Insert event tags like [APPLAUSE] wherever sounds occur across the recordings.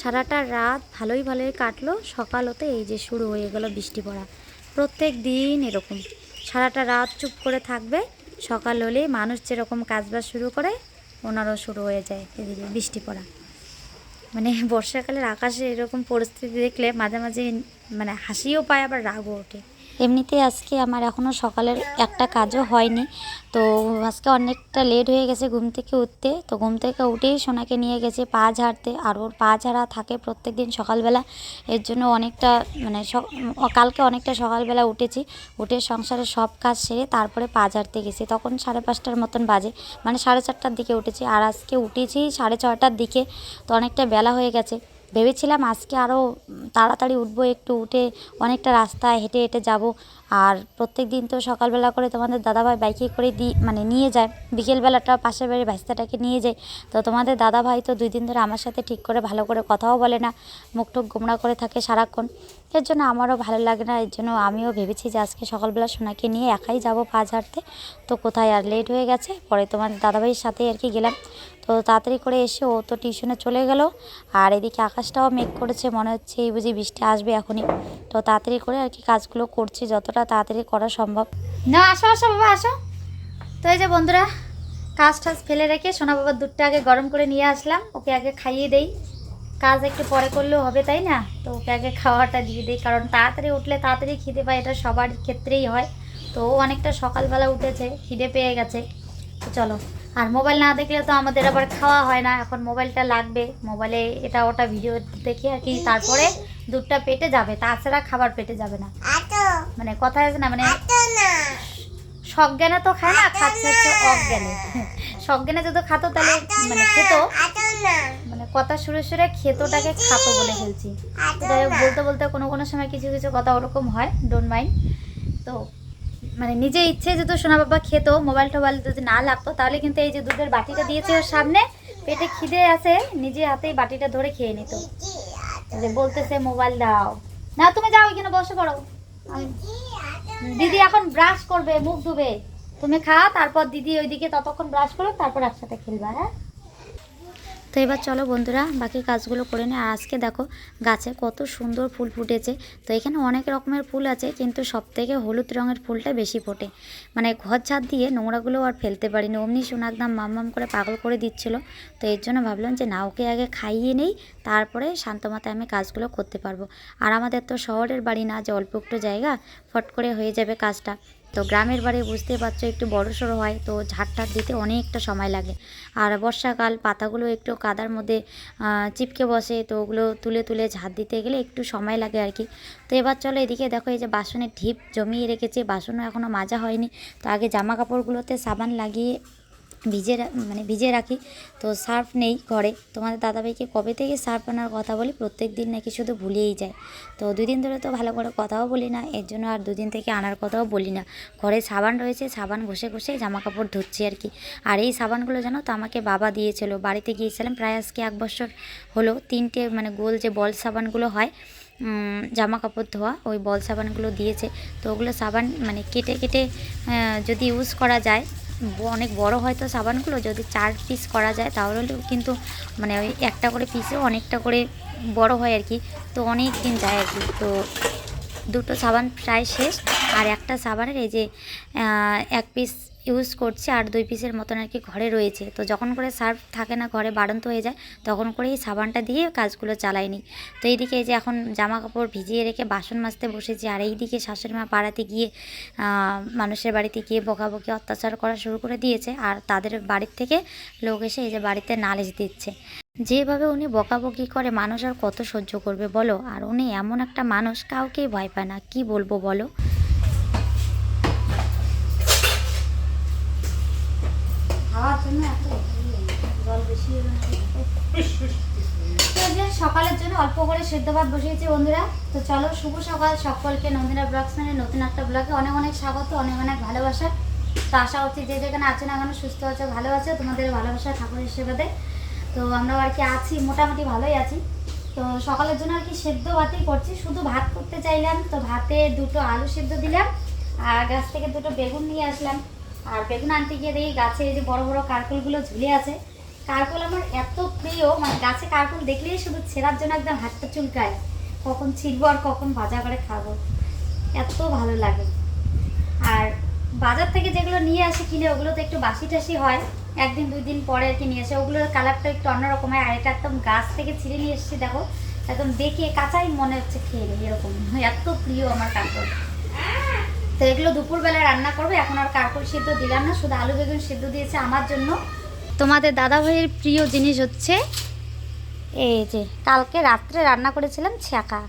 সারাটা রাত ভালোই ভালোই কাটলো। সকাল হতে এই যে শুরু হয়ে গেল বৃষ্টি পড়া। প্রত্যেক দিন এরকম। সারাটা রাত চুপ করে থাকবে। সকাল হলেই মানুষ যেরকম কাজবাজ শুরু করে, ওনারও শুরু হয়ে যায় এদিকে বৃষ্টি পড়া। মানে বর্ষাকালের আকাশে এরকম পরিস্থিতি দেখলে মাঝে মাঝে মানে হাসিও পায়, আবার রাগও ওঠে। এমনিতে আজকে আমার এখনও সকালের একটা কাজও হয়নি। তো আজকে অনেকটা লেট হয়ে গেছে ঘুম থেকে উঠতে। তো ঘুম থেকে উঠেই সোনাকে নিয়ে গেছে পা ঝাড়তে। আর ওর পা ঝাড়া থাকে প্রত্যেক দিন সকালবেলা। এর জন্য অনেকটা মানে কালকে অনেকটা সকালবেলা উঠেছি। উঠে সংসারের সব কাজ সেরে তারপরে পা ঝাড়তে গেছি। তখন সাড়ে পাঁচটার মতন বাজে। মানে সাড়ে চারটার দিকে উঠেছি। আর আজকে উঠেছি সাড়ে ছটার দিকে। তো অনেকটা বেলা হয়ে গেছে। ভেবেছিলাম আজকে আরও তাড়াতাড়ি উঠবো একটু উঠে অনেকটা রাস্তায় হেঁটে হেঁটে যাব। আর প্রত্যেক দিন তো সকালবেলা করে তোমাদের দাদাভাই বাইকে করে দি মানে নিয়ে যায়। বিকেলবেলাটা পাশের বাড়ির ভাইস্তাটাকে নিয়ে যায়। তো তোমাদের দাদাভাই তো দুই দিন ধরে আমার সাথে ঠিক করে ভালো করে কথাও বলে না, মুখ টুক গোমড়া করে থাকে সারাক্ষণ। এর জন্য আমারও ভালো লাগে না, এর জন্য আমিও ভেবেছি যে আজকে সকালবেলা সোনাকে নিয়ে একাই যাব পা ঝাড়তে। তো কোথায় আর লেট হয়ে গেছে, পরে তোমাদের দাদাভাইয়ের সাথে আর কি গেলাম। তো তাড়াতাড়ি করে এসে ও তো টিউশনে চলে গেল। আর এদিকে আকাশটাও মেঘ করেছে, মনে হচ্ছে এই বুঝি বৃষ্টি আসবে এখনই। তো তাড়াতাড়ি করে আর কি কাজগুলো করছি, যতটা তাড়াতাড়ি করা সম্ভব। না, আসো আসো, বাবা, আসো। তো এই যে বন্ধুরা, কাজ টাজ ফেলে রেখে সোনা বাবার দুধটা আগে গরম করে নিয়ে আসলাম, ওকে আগে খাইয়ে দেই। কাজ একটু পরে করলেও হবে, তাই না? তো ওকে আগে খাওয়াটা দিয়ে দিই, কারণ তাড়াতাড়ি উঠলে তাড়াতাড়ি খিদে পায়, এটা সবার ক্ষেত্রেই হয়। তো অনেকটা সকালবেলা উঠেছে, খিদে পেয়ে গেছে। তো চলো আর মোবাইল না দেখলে তো আমাদের আবার খাওয়া হয় না। এখন মোবাইলটা লাগবে। মোবাইলে এটা ওটা ভিডিও দেখে আর কি তারপরে দুধটা পেটে যাবে। তাছাড়া খাবার পেটে যাবে না। মানে কথা আছে না? মানে সজ্ঞানে তো খায় না খাচ্ছে হচ্ছে অজ্ঞানে। সজ্ঞানে যদি খাতো তাহলে মানে খেতো। মানে কথা সুরে সুরে খেতোটাকে খাতো বলে ফেলছি। যাই হোক বলতে বলতে কোনো কোনো সময় কিছু কিছু কথা ওরকম হয় ডোন্ট মাইন্ড তো মানে নিজে ইচ্ছে যদি সোনা বাবা খেত মোবাইল টোবাইল যদি না লাগতো, তাহলে কিন্তু এই যে দুধের বাটিটা দিয়েছে ওর সামনে, পেটে খিদে আছে, নিজে হাতেই বাটিটা ধরে খেয়ে নিত। যে বলতেছে মোবাইল দাও। না, তুমি যাও এখানে বসে পড়ো। দিদি এখন ব্রাশ করবে, মুখ ধুবে। তুমি খাও, তারপর দিদি ওইদিকে ততক্ষণ ব্রাশ করো তারপর একসাথে খেলবা হ্যাঁ? তো এবার চলো বন্ধুরা, বাকি কাজগুলো করে নিই আর আজকে দেখো, গাছে কত সুন্দর ফুল ফুটেছে। তো এখানে অনেক রকমের ফুল আছে, কিন্তু সব থেকে হলুদ রঙের ফুলটা বেশি ফোটে। মানে ঘর ছাদ দিয়ে নোংরাগুলো আর ফেলতে পারিনি। অমনি শোনা একদম মাম করে পাগল করে দিচ্ছিল। তো এর জন্য ভাবলাম যে না, ওকে আগে খাইয়ে নেই, তারপরে শান্তমাতায় আমি কাজগুলো করতে পারব। আর আমাদের তো শহরের বাড়ি না, যে অল্প একটু জায়গা, ফট করে হয়ে যাবে কাজটা। তো গ্রামের বাড়ি বুঝতে পারছ, একটু বড় সড়ো হয়, তো ঝাড় দিতে অনেকটা সময় লাগে। আর বর্ষাকাল পাতাগুলো একটু কাদার মধ্যে চিপকে বসে, তো ওগুলো তুলে তুলে ঝাড় দিতে গেলে একটু সময় লাগে আর কি। তো এবার চলো এদিকে দেখো, এই যে বাসনের ঢিপ জমিয়ে রেখেছে, বাসনও এখনও মাজা হয়নি। তো আগে জামা কাপড়গুলোতে সাবান লাগিয়ে ভিজে মানে ভিজে রাখি। তো সার্ফ নেই ঘরে। তোমাদের দাদাভাইকে কবে থেকে সার্ফ আনার কথা বলি? প্রত্যেক দিন নাকি শুধু ভুলেই যায়। তো দুই দিন ধরে তো ভালো করে কথাও বলি না, এর জন্য আর দুদিন থেকে আনার কথাও বলি না। ঘরে সাবান রয়েছে, সাবান ঘষে ঘষে জামা কাপড় ধুচ্ছি আর কি। আর এই সাবানগুলো জানো তো আমাকে বাবা দিয়েছিল। বাড়িতে গিয়েছিলাম প্রায় আজকে এক বছর হলো। তিনটে মানে গোল যে বল সাবানগুলো হয় জামা কাপড় ধোয়া, ওই বল সাবানগুলো দিয়েছে। তো ওগুলো সাবান মানে কেটে কেটে যদি ইউজ করা যায় অনেক বড় হয়তো সাবানগুলো, যদি চার পিস করা যায় তাহলে কিন্তু মানে ওই একটা করে পিসে অনেকটা করে বড় হয় আর কি। তো অনেক দিন যায় আর কি। তো দুটো সাবান প্রায় শেষ। আর একটা সাবানের এই যে এক পিস ইউজ করছি আর দুই পিসের মতন আর কি ঘরে রয়েছে। তো যখন করে সার্ফ থাকে না, ঘরে বাড়ন্ত হয়ে যায়, তখন করে এই সাবানটা দিয়ে কাজগুলো চালাইনি। তো এইদিকে এই যে এখন জামা কাপড় ভিজিয়ে রেখে বাসন মাজতে বসেছি। আর এইদিকে শাশুড়ি মা পাড়াতে গিয়ে মানুষের বাড়িতে গিয়ে বকাবকি অত্যাচার করা শুরু করে দিয়েছে। আর তাদের বাড়ির থেকে লোক এসে এই যে বাড়িতে নালিশ দিচ্ছে। যেভাবে উনি বকাবকি করে, মানুষ আর কত সহ্য করবে বলো? আর উনি এমন একটা মানুষ, কাউকেই ভয় পায় না। কি বলব বলো? সকালের জন্য অল্প করে সেদ্ধ ভাত বসিয়েছি বন্ধুরা। তো চলো, শুভ সকাল সকলকে। নন্দিনা ব্লগস মানে নতুন একটা ব্লগে অনেক অনেক স্বাগত, অনেক অনেক ভালোবাসা। তো আশা করছি যে যেখানে আছো না কেন সুস্থ আছো, ভালো আছো। তোমাদের ভালোবাসা, ঠাকুরের সেবাতে। তো আমরাও আর কি আছি, মোটামুটি ভালোই আছি। তো সকালের জন্য আর কি সেদ্ধ ভাতই করছি, শুধু ভাত করতে চাইলাম। তো ভাতে দুটো আলু সেদ্ধ দিলাম, আর গাছ থেকে দুটো বেগুন নিয়ে আসলাম। আর বেগুন আনতে গিয়ে দেখি গাছে এই যে বড় বড় কারকুলগুলো ঝুলে আছে। কারকল আমার এত প্রিয় মানে গাছে কারকল দেখলেই শুধু ছেঁড়ার জন্য একদম হাতটা চুলকায়। কখন ছিঁড়বো আর কখন ভাজা করে খাব। এত ভালো লাগে। আর বাজার থেকে যেগুলো নিয়ে আসি কিনে ওগুলো তো একটু বাসি টাসি হয়। একদিন দুই দিন পরে আর কি নিয়ে আসে ওগুলোর কালারটা একটু অন্যরকম হয়, আর এটা একদম গাছ থেকে ছিঁড়ে নিয়ে এসেছি, দেখো। একদম দেখে কাঁচাই মনে হচ্ছে খেয়ে নিই, এরকম। এত প্রিয় আমার কারকল তো এগুলো দুপুরবেলা রান্না করব, এখন আর কারকল সিদ্ধ দিলাম না, শুধু আলু বেগুন সিদ্ধ দিয়েছে আমার জন্য। তোমাদের দাদা ভাইয়ের প্রিয় জিনিস হচ্ছে, এই যে কালকে রাত্রে রান্না করেছিলাম ছ্যাঁকা।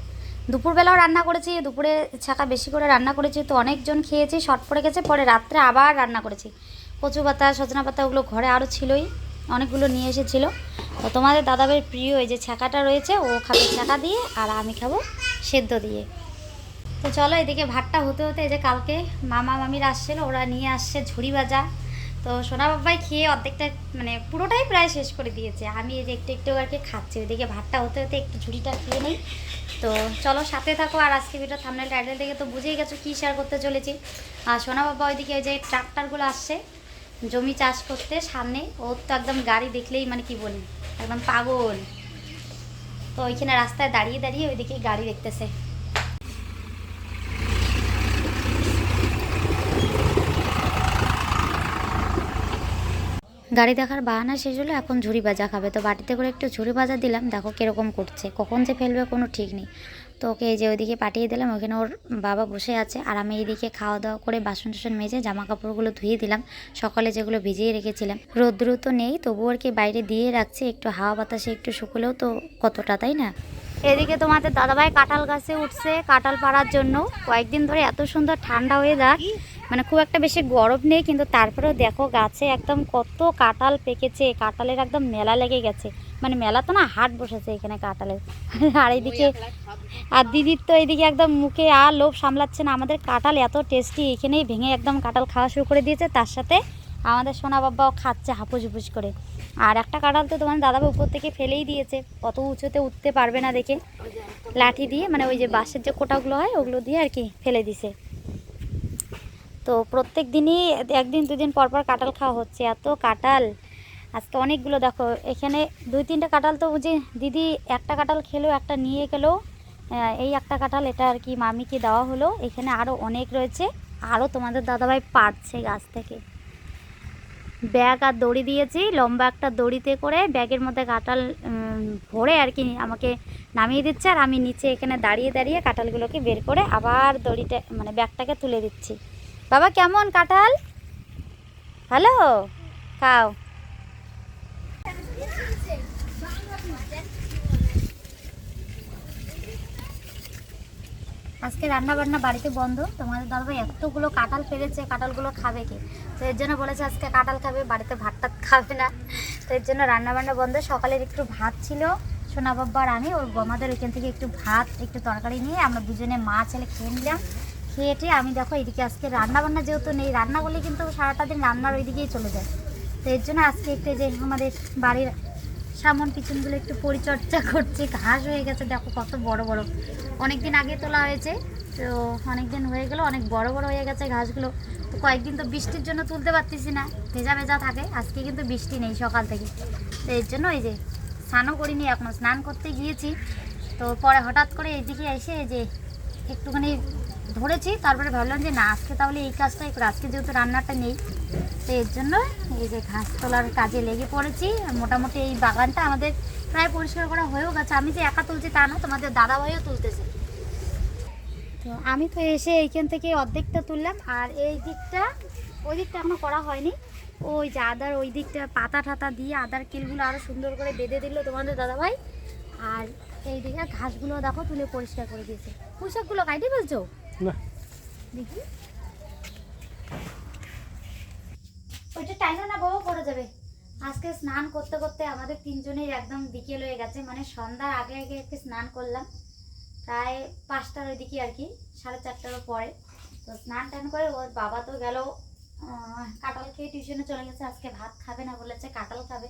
দুপুরবেলাও রান্না করেছি, দুপুরে ছ্যাঁকা বেশি করে রান্না করেছি, তো অনেকজন খেয়েছি, শর্ট পড়ে গেছে, পরে রাত্রে আবার রান্না করেছি। কচু পাতা, সজনা পাতা ওগুলো ঘরে আরও ছিলই, অনেকগুলো নিয়ে এসেছিল। তো তোমাদের দাদাভাইয়ের প্রিয় এই যে ছ্যাঁকাটা রয়েছে, ও খাবে ছ্যাঁকা দিয়ে আর আমি খাব সেদ্ধ দিয়ে। তো চলো এদিকে ভাতটা হতে হতে এই যে কালকে মামা মামিরা আসছিল, ওরা নিয়ে আসছে ঝুড়ি ভাজা। তো সোনা বাবাই খেয়ে অর্ধেকটা মানে পুরোটাই প্রায় শেষ করে দিয়েছে। আমি এই যে একটু একটু আর কি খাচ্ছি, ওইদিকে ভাতটা হতে হতে একটু ঝুড়িটা খেয়ে নিই। তো চলো সাথে থাকো আর আজকে ভিডিও থামনেল টাইটেল থেকে তো বুঝেই গেছো কী শেয়ার করতে চলেছি। আর সোনা বাবা ওইদিকে ওই যে ট্রাক্টারগুলো আসছে জমি চাষ করতে সামনে ওর তো একদম গাড়ি দেখলেই মানে কি বলি, একদম পাগল। তো ওইখানে রাস্তায় দাঁড়িয়ে দাঁড়িয়ে ওইদিকে গাড়ি দেখতেছে। গাড়ি দেখার বাহানা শেষ হলো, এখন ঝুড়ি ভাজা খাবে। তো বাটিতে করে একটু ঝুড়ি ভাজা দিলাম, দেখো কীরকম করছে, কখন যে ফেলবে কোনো ঠিক নেই। তো ওকে যে ওইদিকে পাঠিয়ে দিলাম, ওখানে ওর বাবা বসে আছে আর আমি এইদিকে খাওয়া দাওয়া করে বাসন টাসন মেজে জামা কাপড়গুলো ধুয়ে দিলাম, সকালে যেগুলো ভিজিয়ে রেখেছিলাম। রৌদ্র তো নেই, তবুও আর কি বাইরে দিয়ে রাখছে, একটু হাওয়া বাতাসে, একটু শুকলেও তো কতটা, তাই না? এদিকে তোমাদের দাদাভাই কাঁঠাল গাছে উঠছে, কাঁঠাল পাড়ার জন্য। কয়েকদিন ধরে এত সুন্দর ঠান্ডা হয়ে ওয়েদার মানে খুব একটা বেশি গরম নেই, কিন্তু তারপরেও দেখো গাছে একদম কত কাঁঠাল পেকেছে, কাঁঠালের একদম মেলা লেগে গেছে। মানে মেলা তো না হাট বসেছে এখানে কাঁঠালের। [LAUGHS] আর এইদিকে আর দিদির তো এইদিকে একদম মুখে আর লোভ সামলাচ্ছে না। আমাদের কাঁঠাল এত টেস্টি এখানেই ভেঙে একদম কাঁঠাল খাওয়া শুরু করে দিয়েছে। তার সাথে আমাদের সোনা বাবাও খাচ্ছে হাপুস হুপুস করে। আর একটা কাঁঠাল তো তোমার দাদাভাই উপর থেকে ফেলেই দিয়েছে। অত উঁচুতে উঠতে পারবে না দেখে। লাঠি দিয়ে মানে ওই যে বাঁশের যে কোটাগুলো হয় ওগুলো দিয়ে আর কি ফেলে দিছে। তো প্রত্যেক দিনই একদিন দুদিন পর পর কাঁঠাল খাওয়া হচ্ছে। এত কাঁঠাল। আজকে অনেকগুলো দেখো, এখানে দুই তিনটে কাঁঠাল তো বুঝি, দিদি একটা কাঁঠাল খেলো, একটা নিয়ে গেলো। এই একটা কাঁঠাল, এটা আর কি মামিকে দেওয়া হলো। এখানে আরও অনেক রয়েছে আরও তোমাদের দাদাভাই পারছে গাছ থেকে। ব্যাগ আর দড়ি দিয়েছি, লম্বা একটা দড়িতে করে ব্যাগের মধ্যে কাঁঠাল ভরে আর কি আমাকে নামিয়ে দিচ্ছে, আর আমি নিচে এখানে দাঁড়িয়ে দাঁড়িয়ে কাঁঠালগুলোকে বের করে আবার দড়িটা মানে ব্যাগটাকে তুলে দিচ্ছি। বাবা, কেমন কাঁঠাল? হ্যালো খাও। আজকে রান্না বান্না বাড়িতে বন্ধ। তোমাদের দাদাভাই এতগুলো কাঁঠাল ফেলেছে, কাঁঠালগুলো খাবে কি? তো এর জন্য বলেছে আজকে কাঁঠাল খাবে, বাড়িতে ভাত টাত খাবে না। তো এর জন্য রান্না বান্না বন্ধ। সকালের একটু ভাত ছিল, সোনা বাব্বা আমি। ওর গমাদের ওইখান থেকে একটু ভাত, একটু তরকারি নিয়ে আমরা দুজনে মা, ছেলে খেয়ে নিলাম। খেয়ে টেয়ে আমি দেখো এদিকে আজকে রান্না বান্না যেহেতু নেই, রান্না করলে কিন্তু সারাটা দিন রান্নার ওইদিকেই চলে যায়। তো এর জন্য আজকে একটু যে আমাদের বাড়ির সামন পিছনগুলো একটু পরিচর্যা করছে, ঘাস হয়ে গেছে, দেখো কত বড় বড়। অনেক দিন আগে তোলা হয়েছে। তো অনেক দিন হয়ে গেল, অনেক বড় বড় হয়ে গেছে ঘাসগুলো। তো কয়েকদিন তো বৃষ্টির জন্য তুলতে পারতেছি না, ভেজা ভেজা থাকে, আজকে কিন্তু বৃষ্টি নেই সকাল থেকে। তো এর জন্য এই যে স্নানও করিনি এখনও স্নান করতে গিয়েছি। তো পরে হঠাৎ করে এইদিকে এসে যে একটুখানি ধরেছি, তারপরে ভাবলাম যে না, আজকে তাহলে এই কাজটাই করে, আজকে যেহেতু রান্নাটা নেই, তো এর জন্য এই যে ঘাস তোলার কাজে লেগে পড়েছি। মোটামুটি এই বাগানটা আমাদের প্রায় পরিষ্কার করা হয়েও গেছে। আমি যে একা তুলছি তা না, তোমাদের দাদাভাইও তুলতেছে। তো আমি তো এসে এইখান থেকে অর্ধেকটা তুললাম আর এই দিকটা ওই দিকটা এখনও করা হয়নি। ওই যে আদার ওই দিকটা পাতা টাতা দিয়ে আদার কিলগুলো আরও সুন্দর করে বেঁধে দিল তোমাদের দাদাভাই। আর এই দিকে ঘাসগুলো দেখো তুলে পরিষ্কার করে দিয়েছে। পুঁশাকগুলো কাইটে ফেলছো? না। দেখি। ওইটা টাইমও না বাবা পড়ে যাবে? আজকে স্নান করতে করতে আমাদের তিনজনের একদম বিকেল হয়ে গেছে মানে সন্ধ্যার আগে আগে একটু স্নান করলাম। প্রায় পাঁচটার ওইদিকে আর কি, সাড়ে চারটার পরে। তো স্নান টান করে ওর বাবা তো গেল কাঁঠাল খেয়ে টিউশনে চলে গেছে, আজকে ভাত খাবে না বলেছে, কাঁঠাল খাবে।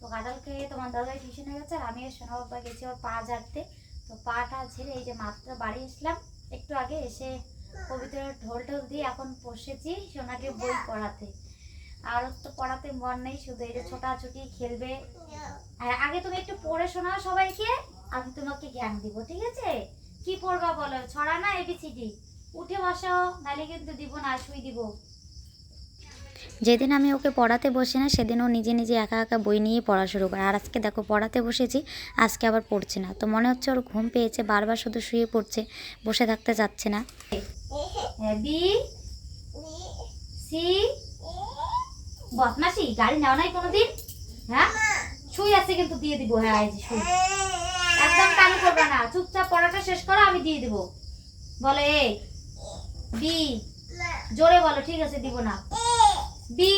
তো কাঁঠাল খেয়ে তোমার দাদাই টিউশনে গেছে আর আমি আর সোনা বাবা গেছি ওর পা ঝাড়তে। তো পাটা ঝেড়ে এই যে মাত্র বাড়ি এসলাম একটু আগে এসে কবিতার ঢোল টোল দিয়ে এখন বসেছি সোনাকে বই পড়াতে। আর তো পড়াতে মন নেই, শুধু এই যে ছোটাছুটি খেলবে। আর আগে তুমি একটু পড়ে শোনাও সবাইকে। আমি তোমাকে জ্ঞান দিব ঠিক আছে? কি পড়বা বলো? ছড়া না এবিসিডি উঠে বসো নাহলে কিন্তু দিব না শুই দিব। যেদিন আমি ওকে পড়াতে বসি না সেদিন ও নিজে নিজে একা একা বই নিয়ে পড়া শুরু করে। আর আজকে দেখো পড়াতে বসেছি আজকে আবার পড়ছে না। তো মনে হচ্ছে ওর ঘুম পেয়েছে বারবার শুধু শুয়ে পড়ছে বসে থাকতে যাচ্ছে না। বি সি বদমাসি গাড়ি নেওয়া নাই কোনোদিন? হ্যাঁ? শুই আছে কিন্তু দিয়ে দিব। হ্যাঁ এই যে শুই। একদম কান করবে না। চুপচাপ পড়াটা শেষ করো, আমি দিয়ে দিব। বলে এ, বি, জোরে বলো, ঠিক আছে, দিব না। বি,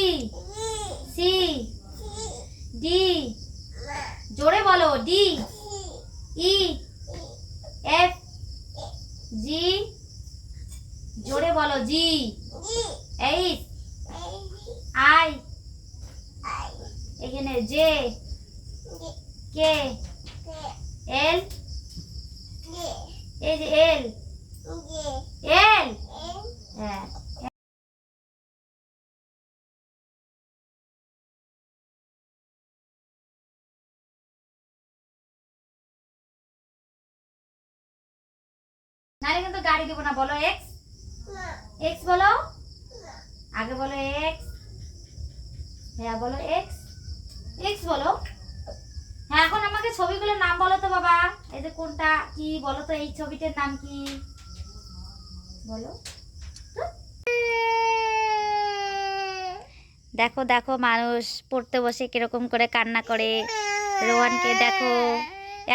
সি, ডি, জোরে বলো, ডি, ই, এফ, জি, জোরে বলো, জি, এইচ, আই, এখানে জে, কে এল এই যে এল এল হ্যাঁ। নাহলে কিন্তু গাড়ি দেবো না বলো এক্স এক্স বলো? আগে বলো এক্স হ্যাঁ বলো এক্স এক্স বলো। হ্যাঁ এখন আমাকে ছবিগুলোর নাম বলো তো বাবা। এই যে কোনটা কি বলো তো এই ছবিটার নাম কি? বলো। দেখো দেখো মানুষ পড়তে বসে কীরকম করে কান্না করে। রোহানকে দেখো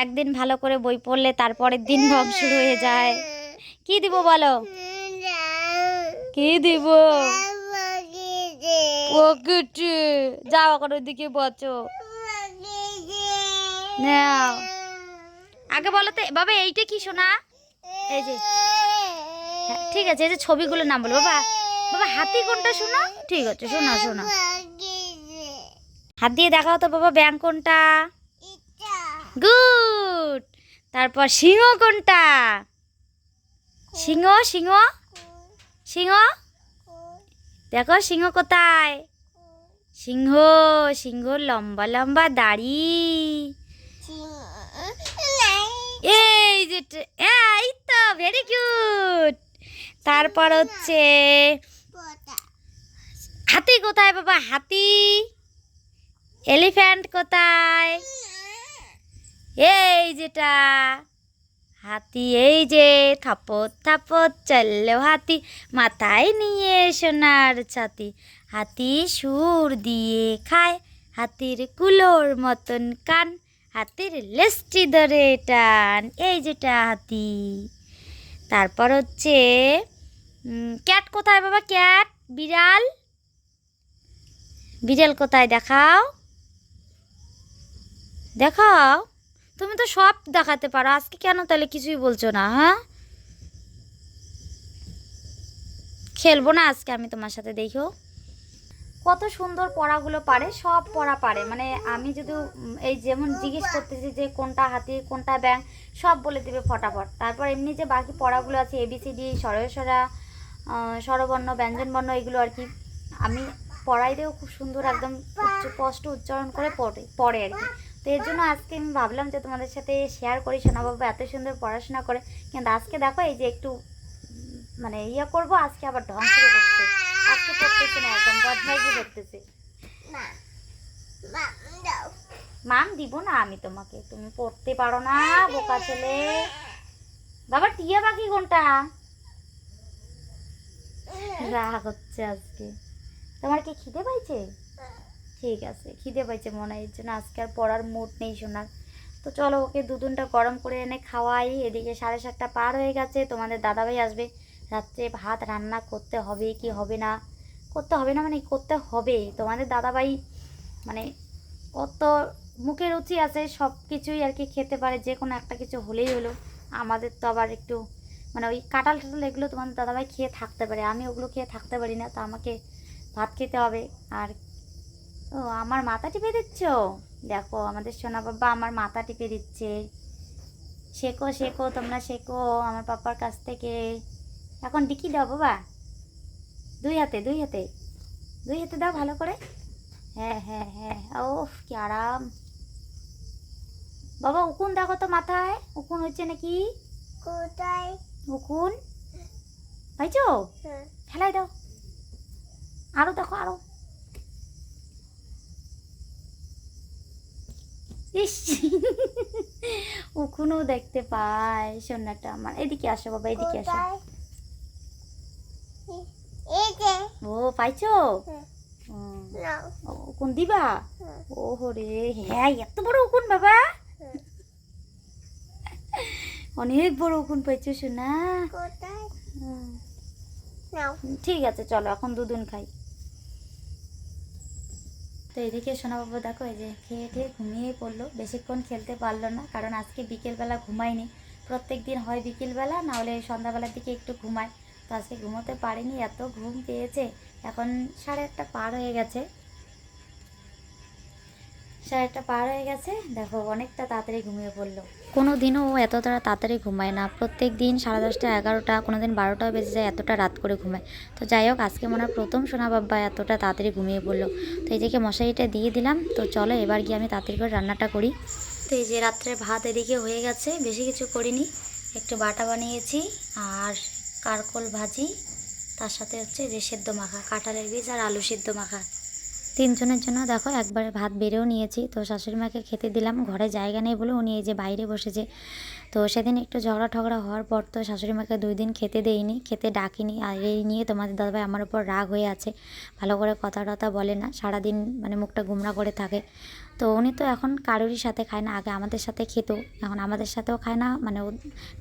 একদিন ভালো করে বই পড়লে তারপরের দিন ঢং শুরু হয়ে যায়। কি দিব বলো? কি দিব? পকেটে যাও এখন ওইদিকে বচো নাও। আগে বলো তো বাবা এইটা কি শোনা এই যে। হ্যাঁ, ঠিক আছে এই যে ছবিগুলোর নাম বলো। বাবা বাবা হাতি কোনটা শোনো ঠিক আছে শোনো শোনো হাত দিয়ে দেখাও তো বাবা ব্যাং কোনটা? গুড। তারপর সিংহ কোনটা? সিংহ সিংহ? সিংহ? দেখো সিংহ কোথায়? সিংহ সিংহ লম্বা লম্বা দাড়ি। এই যে এই তো ভেরি গুড তারপর হচ্ছে, হাতি কোথায় বাবা? হাতি। এলিফ্যান্ট কোথায়? এই যেটা। হাতি, এই যে, থাপত থাপত, চলল হাতি। মাথায় নিয়ে সোনার ছাতি। হাতি সুর দিয়ে খায় হাতির কুলোর মতন কান। হাতির লেস্টি ধরে টান, এই যেটা হাতি। তারপর হচ্ছে ক্যাট কোথায় বাবা ক্যাট? বিড়াল? বিড়াল কোথায় দেখাও? দেখাও। তুমি তো সব দেখাতে পারো, আজকে কেন তাহলে কিছুই বলছো না হ্যাঁ? খেলব না আজকে, আমি তোমার সাথে, দেখো। কত সুন্দর পড়াগুলো পারে, সব পড়া পারে। মানে আমি যদি এই যেমন জিজ্ঞেস করতেছি যে কোনটা হাতি, কোনটা ব্যাং সব বলে দেবে ফটাফট। তারপর এমনি যে বাকি পড়াগুলো আছে এবিসিডি সরসরা স্বরবর্ণ, ব্যঞ্জনবর্ণ, এগুলো আর কি, আমি পড়াইতেও খুব সুন্দর একদম স্পষ্ট উচ্চারণ করে পড়ে পড়ে আর কি। তো এর জন্য আজকে আমি ভাবলাম যে তোমাদের সাথে শেয়ার করি, সোনাবাবু এত সুন্দর পড়াশোনা করে। কিন্তু আজকে দেখো এই যে একটু মানে ইয়ে করব, আজকে আবার ঢং শুরু করছে। আজকে পড়তেছে না একদম বদমাইশি করতেছে। মাম দিব না আমি তোমাকে তুমি পড়তে পারো না বোকা ছেলে। বাবা টিয়া পাখি কোনটা? রাগ হচ্ছে আজকে। তোমার কি খিদে পাইছে? ঠিক আছে খিদে পাইছে মনে হয় জন্য আজকে আর পড়ার মুড নেই শোনার তো চলো ওকে দুধুনটা গরম করে এনে খাওয়াই এদিকে সাড়ে সাতটা পার হয়ে গেছে তোমাদের দাদাভাই আসবে। রাত্রে ভাত রান্না করতে হবে কি হবে না? করতে হবে না মানে করতে হবে। তোমাদের দাদাভাই মানে কত মুখে রুচি আছে সব কিছুই আর কি খেতে পারে, যে কোনো একটা কিছু হলেই হলো। আমাদের তো আবার একটু মানে ওই কাঁঠাল টাটাল এগুলো তোমাদের দাদাভাই খেয়ে থাকতে পারে, আমি ওগুলো খেয়ে থাকতে পারি না, তো আমাকে ভাত খেতে হবে। আর ও, আমার মাথা টিপে দিচ্ছ? দেখো, আমাদের সোনা বাবা আমার মাথা টিপে দিচ্ছে। শেখো শেখো, তোমরা শেখো আমার পাপার কাছ থেকে। এখন ডিকি দাও বাবা। দুই হাতে দুই হাতে। দুই হাতে দাও ভালো করে। হ্যাঁ হ্যাঁ হ্যাঁ। ও কি আরাম। বাবা উকুন দেখো তো মাথায়। উকুন হচ্ছে নাকি? কোথায়? উকুন। পাইছো? হ্যাঁ। ফেলাই দাও। আরও দেখো আরও। ইস। উকুনও দেখতে পায় সোনাটা আমার। এদিকে আসো বাবা এদিকে আসো। ও পাইছো? উকুন দিবা? ও রে হ্যাঁ এত বড় উকুন বাবা। অনেক বড় উকুন পাইছো ঠিক আছে চলো এখন দুদিন খাই। তো এদিকে সোনা বাবু দেখো এই যে খেয়ে খেয়ে ঘুমিয়ে পড়ল। বেশিক্ষণ খেলতে পারল না কারণ আজকে বিকেলবেলা ঘুমায়নি। প্রত্যেক দিন হয় বিকেলবেলা না হলে সন্ধ্যাবেলার দিকে একটু ঘুমায়। আজকে ঘুমোতে পারেনি, এত ঘুম পেয়েছে। এখন সাড়ে আটটা পার হয়ে গেছে। সাড়ে একটা পার হয়ে গেছে। দেখো, অনেকটা তাড়াতাড়ি ঘুমিয়ে পড়ল। কোনো দিনও ও এতটা তাড়াতাড়ি ঘুমায় না। প্রত্যেক দিন সাড়ে দশটা, এগারোটা কোনো দিন বারোটাও বেজে যায়, এতটা রাত করে ঘুমায়। তো যাই হোক, আজকে মনে হয় প্রথম সোনা বাব্বা এতটা তাড়াতাড়ি ঘুমিয়ে পড়ল। তো এই দিকে মশারিটা দিয়ে দিলাম, তো চলো এবার গিয়ে আমি তাড়াতাড়ি করে রান্নাটা করি। তো এই যে রাত্রে ভাত এদিকে হয়ে গেছে, বেশি কিছু করিনি। একটু বাটা বানিয়েছি, আর কারকল ভাজি, তার সাথে হচ্ছে যে সেদ্ধ মাখা, কাঁঠালের বীজ আর আলু সেদ্ধ মাখা। তিনজনের জন্য দেখো একবারে ভাত বেড়েও নিয়েছি। তো শাশুড়ি মাকে খেতে দিলাম, ঘরে জায়গা নেই বলে উনি এই যে বাইরে বসেছে। তো সেদিন একটু ঝগড়া ঠগড়া হওয়ার পর তো শাশুড়ি মাকে দুই দিন খেতে দেইনি, খেতে ডাকিনি। আর এই নিয়ে তোমাদের দাদাভাই আমার উপর রাগ হয়ে আছে, ভালো করে কথা টথা বলে না। সারাদিন মানে মুখটা গুমরা করে থাকে। তো উনি তো এখন কারোরই সাথে খায় না। আগে আমাদের সাথে খেত, এখন আমাদের সাথেও খায় না মানে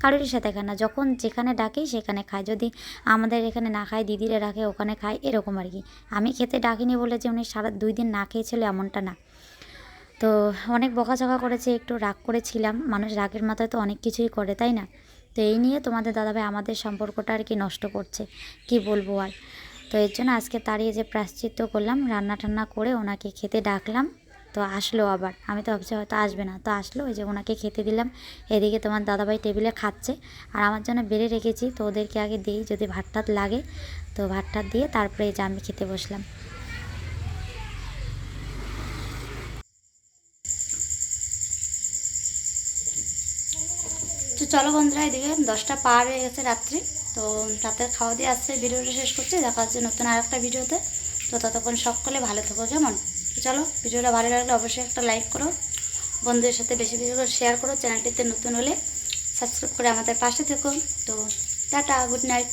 কারোরই সাথে খায় না। যখন যেখানে ডাকি সেখানে খায়। যদি আমাদের এখানে না খায়, দিদিরা রাখে ওখানে খায়, এরকম আর কি। আমি খেতে ডাকিনি বলে যে উনি সারা দুই দিন না খেয়েছিল এমনটা না। তো অনেক বকাঝকা করেছে, একটু রাগ করেছিলাম। মানুষ রাগের মাথায় তো অনেক কিছুই করে, তাই না? তো এই নিয়ে তোমাদের দাদাভাই আমাদের সম্পর্কটা আর কি নষ্ট করছে। কি বলব আর? তো এর জন্য আজকে তাড়িয়ে যে প্রাশ্চিত্য করলাম, রান্না টান্না করে ওনাকে খেতে ডাকলাম। তো আসলো আবার। আমি তো ভাবছি হয়তো আসবে না। তো আসলো, ওই যে ওনাকে খেতে দিলাম। এদিকে তোমার দাদাভাই টেবিলে খাচ্ছে। আর আমার জন্য বেড়ে রেখেছি, তো ওদেরকে আগে দিই যদি ভাত টাত লাগে। তো ভাত টাত দিয়ে তারপরে যে আমি খেতে বসলাম। তো চলো বন্ধুরা, এদিকে দশটা পার হয়ে গেছে রাত্রি। তো রাতের খাওয়া দিয়ে আসছে ভিডিওটা শেষ করছি। দেখা হচ্ছে নতুন আর একটা ভিডিওতে। তো ততক্ষণ সকলে ভালো থাকো, কেমন? চলো, ভিডিওটা ভালো লাগলে অবশ্যই একটা লাইক করো। বন্ধুদের সাথে বেশি বেশি করে শেয়ার করো। চ্যানেলটিতে নতুন হলে সাবস্ক্রাইব করে আমাদের পাশে থেকো। তো টাটা গুড নাইট